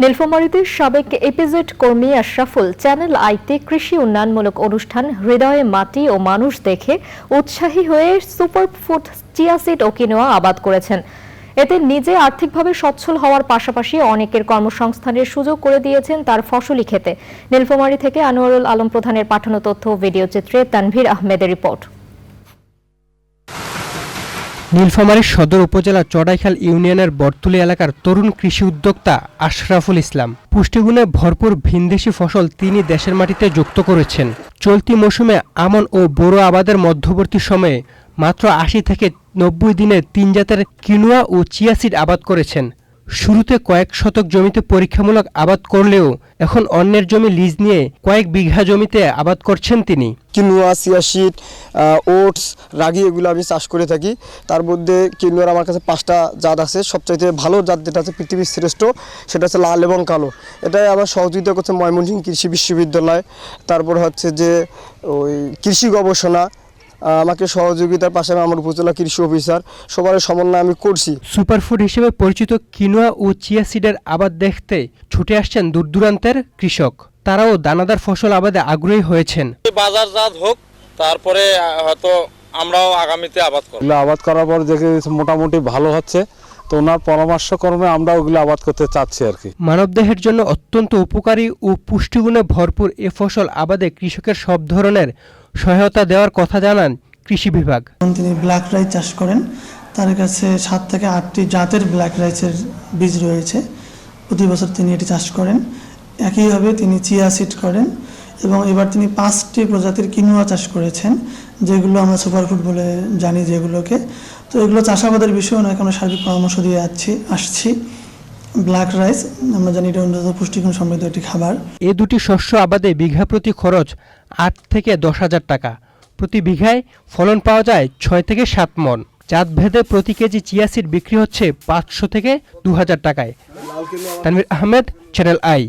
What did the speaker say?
নীলফামারীতে সাবেক এপিজেড কর্মী আশরাফুল চ্যানেল আইতে কৃষি উন্নয়নমূলক অনুষ্ঠান হৃদয়ে মাটি ও মানুষ দেখে উৎসাহী হয়ে সুপার ফুড চিয়াসিড ও কিনোয়া আবাদ করেছেন। এতে নিজে আর্থিকভাবে সচ্ছল হওয়ার পাশাপাশি অনেকের কর্মসংস্থানের সুযোগ করে দিয়েছেন তার ফসলি খেতে। নীলফামারী থেকে আনোয়ারুল আলম প্রধানের পাঠানো তথ্য ভিডিও চিত্রে তানভীর আহমেদের রিপোর্ট। নীলফামারীর সদর উপজেলা চড়াইখাল ইউনিয়নের বরতুলি এলাকার তরুণ কৃষি উদ্যোক্তা আশরাফুল ইসলাম। পুষ্টিগুণে ভরপুর ভিনদেশি ফসল তিনি দেশের মাটিতে যুক্ত করেছেন। চলতি মৌসুমে আমন ও বোরো আবাদের মধ্যবর্তী সময়ে মাত্র আশি থেকে নব্বই দিনে তিন জাতের কিনুয়া ও চিয়াসিড আবাদ করেছেন। শুরুতে কয়েক শতক জমিতে পরীক্ষামূলক আবাদ করলেও এখন অন্যের জমি লিজ নিয়ে কয়েক বিঘা জমিতে আবাদ করছেন তিনি। কিনুয়া সিয়াশিট ওটস, রাগি এগুলো আমি চাষ করে থাকি। তার মধ্যে কিনুয়ার আমার কাছে পাঁচটা জাত আছে। সবচাইতে ভালো জাত যেটা আছে পৃথিবীর শ্রেষ্ঠ, সেটা হচ্ছে লাল এবং কালো। এটাই আমার সহযোগিতা করছে ময়মনসিংহ কৃষি বিশ্ববিদ্যালয়। তারপর হচ্ছে যে ওই কৃষি গবেষণা আমাকে সহযোগিতার পাশে আমার উপজেলা কৃষি অফিসার সবার সমন্বয় আমি করছি। সুপারফুড হিসেবে পরিচিত কিনোয়া ও চিয়া সিডের আবাদ দেখতে ছুটে আসছেন দূর দূরান্তের কৃষক। তারাও দানাদার ফসল আবাদে আগ্রহী হয়েছেন। বাজারজাত হোক তারপরে হয়তো আমরাও আগামীতে আবাদ করব। আবাদ করার পর দেখে মোটামুটি ভালো হচ্ছে। তো ওনার পরামর্শ ক্রমে আমরা ওগুলো আবাদ করতে চাচ্ছি আর কি। মানবদেহের জন্য অত্যন্ত উপকারী ও পুষ্টিগুণে ভরপুর এ ফসল আবাদে কৃষকের সব ধরনের সহায়তা দেওয়ার কথা জানান কৃষি বিভাগ। তিনি ব্ল্যাক রাইস চাষ করেন। তার কাছে সাত থেকে আটটি জাতের ব্ল্যাক রাইসের বীজ রয়েছে। প্রতি বছর তিনি এটি চাষ করেন। একইভাবে তিনি চিয়া সিড করেন এবং এবার তিনি পাঁচটি প্রজাতির কিনুয়া চাষ করেছেন, যেগুলো আমরা সুপারফুড বলে জানি যেগুলোকে। তো এগুলো চাষাবাদের বিষয়ে ওনাকে আমরা সার্বিক পরামর্শ দিয়ে যাচ্ছি, আসছি। ব্ল্যাক রাইস আমরা জানি এটা অন্যতম পুষ্টিগুণ সমৃদ্ধ একটি খাবার। এ দুটি শস্য আবাদে বিঘা প্রতি খরচ আট থেকে দশ হাজার টাকা। প্রতি বিঘায় ফলন পাওয়া যায় ছয় থেকে সাত মন জাত ভেদে প্রতি কেজি চিয়াসিড বিক্রি হচ্ছে পাঁচশো থেকে দু হাজার টাকায়। Tanvir Ahmed channel I